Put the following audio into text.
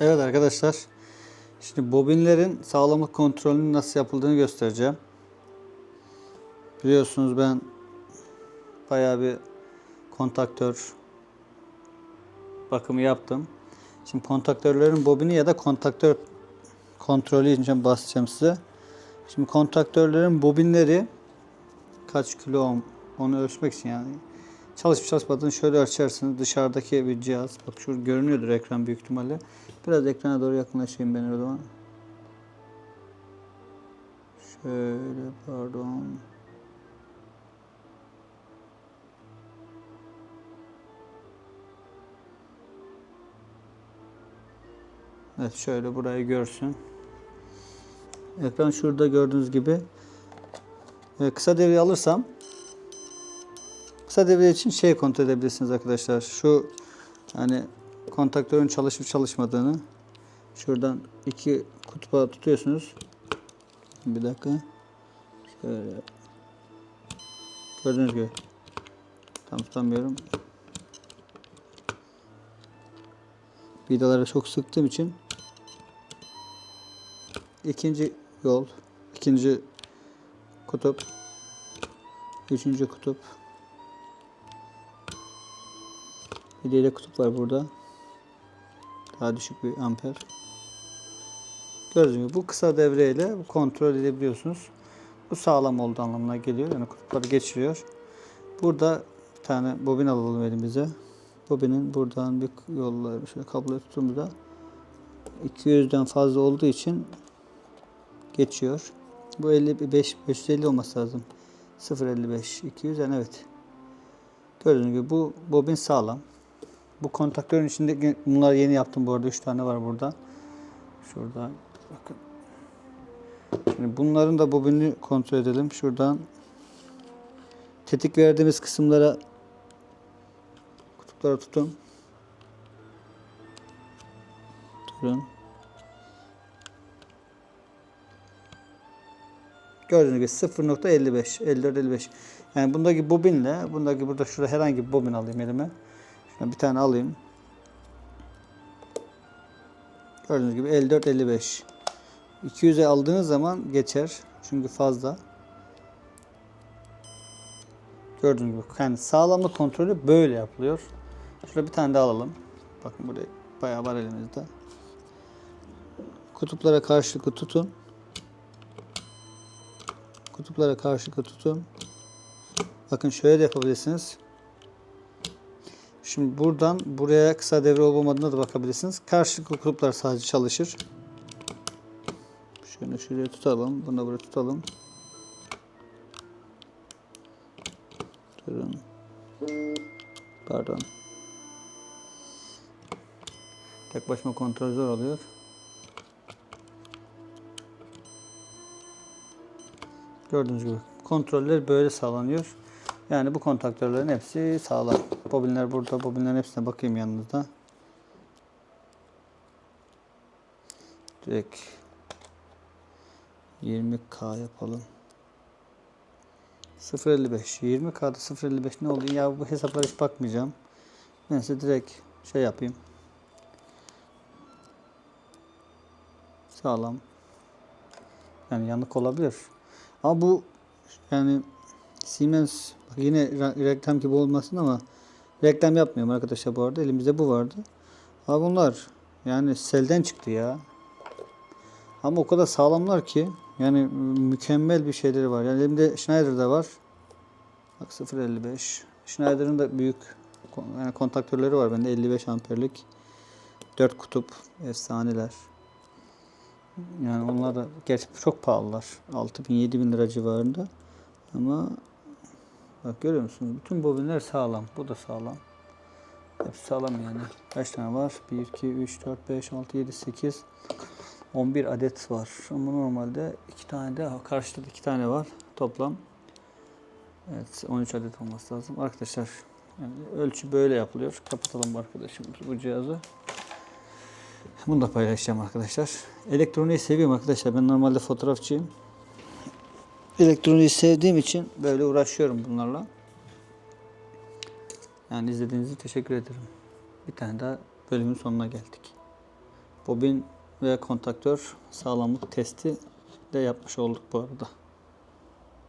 Evet arkadaşlar. Şimdi bobinlerin sağlamlık kontrolünün nasıl yapıldığını göstereceğim. Biliyorsunuz ben bayağı bir kontaktör bakımı yaptım. Şimdi kontaktörlerin bobini ya da kontaktör kontrolü için bahsedeceğim size. Şimdi kontaktörlerin bobinleri kaç kilo ohm onu ölçmek için yani çalışıp çalışmadığını şöyle ölçersiniz. Dışarıdaki bir cihaz. Bak şu görünüyordur ekran büyük ihtimalle. Biraz ekrana doğru yakınlaşayım ben o zaman. Şöyle pardon. Evet şöyle burayı görsün. Ekran şurada gördüğünüz gibi. Ee, kısa devre alırsam kısa devre için şey kontrol edebilirsiniz arkadaşlar. Şu hani kontaktörün çalışıp çalışmadığını şuradan iki kutupa tutuyorsunuz. Bir dakika. Şöyle. Gördüğünüz gibi. Tam tutamıyorum. Vidaları çok sıktığım için ikinci yol, ikinci kutup, üçüncü kutup, de kutup var burada. Daha düşük bir amper. Gördüğünüz gibi bu kısa devreyle kontrol edebiliyorsunuz. Bu sağlam olduğu anlamına geliyor. Yani kutupları geçiriyor. Burada bir tane bobin alalım elimize. Bobinin buradan bir yolları şöyle kabloyu tuttuğumuzda 200'den fazla olduğu için geçiyor. Bu 55 550 olması lazım. 0.55 200 yani evet. Gördüğünüz gibi bu bobin sağlam. Bu kontaktörün içinde bunlar yeni yaptım bu arada 3 tane var burada. Şurada bakın. Şimdi bunların da bobinini kontrol edelim. Şuradan tetik verdiğimiz kısımlara kutuplara tutun. Durun. Gördüğünüz gibi 0.55 54-55 yani bundaki bobinle bundaki burada şurada herhangi bir bobin alayım elime. Şuna bir tane alayım. Gördüğünüz gibi 54-55 200'e aldığınız zaman geçer. Çünkü fazla. Gördüğünüz gibi yani sağlamlık kontrolü böyle yapılıyor. Şurada bir tane daha alalım. Bakın burada bayağı var elimizde. Kutuplara karşılıklı tutun. Kutuplara karşılıklı tutun. Bakın şöyle de yapabilirsiniz. Şimdi buradan buraya kısa devre olup olmadığına da bakabilirsiniz. Karşılıklı kutuplar sadece çalışır. Şöyle şuraya tutalım. Bunu buraya tutalım. Durun. Pardon. Tek başıma kontrol zor oluyor. Gördüğünüz gibi kontroller böyle sağlanıyor. Yani bu kontaktörlerin hepsi sağlam. Bobinler burada. Bobinlerin hepsine bakayım yanınızda. Direkt 20K yapalım. 0.55 20K'da 0.55 ne oldu? Ya bu hesaplara hiç bakmayacağım. Neyse direkt şey yapayım. Sağlam. Yani yanık olabilir. Ama bu yani Siemens yine re- reklam gibi olmasın ama reklam yapmıyorum arkadaşlar bu arada. Elimizde bu vardı. Ama bunlar yani selden çıktı ya. Ama o kadar sağlamlar ki yani mükemmel bir şeyleri var. Yani elimde Schneider'da var. Bak 0.55. Schneider'ın da büyük yani kontaktörleri var bende 55 amperlik. 4 kutup efsaneler. Yani onlar da gerçi çok pahalılar. 6000 7000 lira civarında. Ama bak görüyor musunuz? Bütün bobinler sağlam. Bu da sağlam. Hepsi sağlam yani. Kaç tane var? 1, 2, 3, 4, 5, 6, 7, 8, 11 adet var. Ama normalde iki tane de karşıda da iki tane var toplam. Evet 13 adet olması lazım. Arkadaşlar yani ölçü böyle yapılıyor. Kapatalım arkadaşımız bu cihazı. Bunu da paylaşacağım arkadaşlar. Elektroniği seviyorum arkadaşlar. Ben normalde fotoğrafçıyım. Elektroniği sevdiğim için böyle uğraşıyorum bunlarla. Yani izlediğiniz için teşekkür ederim. Bir tane daha bölümün sonuna geldik. Bobin ve kontaktör sağlamlık testi de yapmış olduk bu arada.